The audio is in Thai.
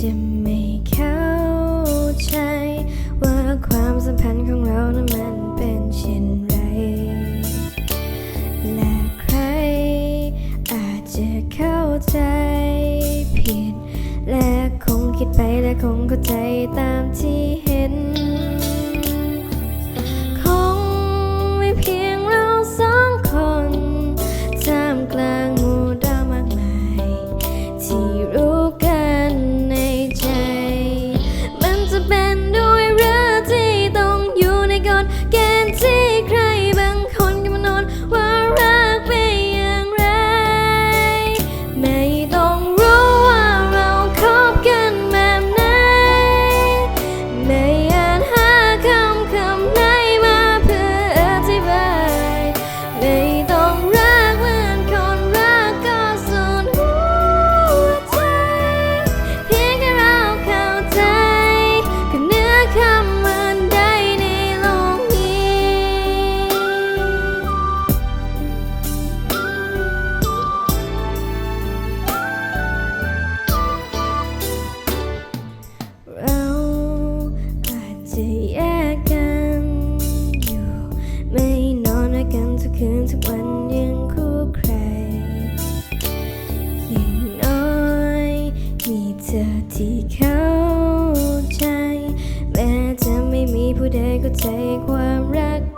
จะไม่เข้าใจ ว่าความสัมพันธ์ของเรานั้นมันเป็นเช่นไร และใครอาจจะเข้าใจผิด และคงคิดไปและคงเข้าใจตามที่เห็น เธอที่เข้าใจ แม้จะไม่มีผู้ใดเข้าใจความรัก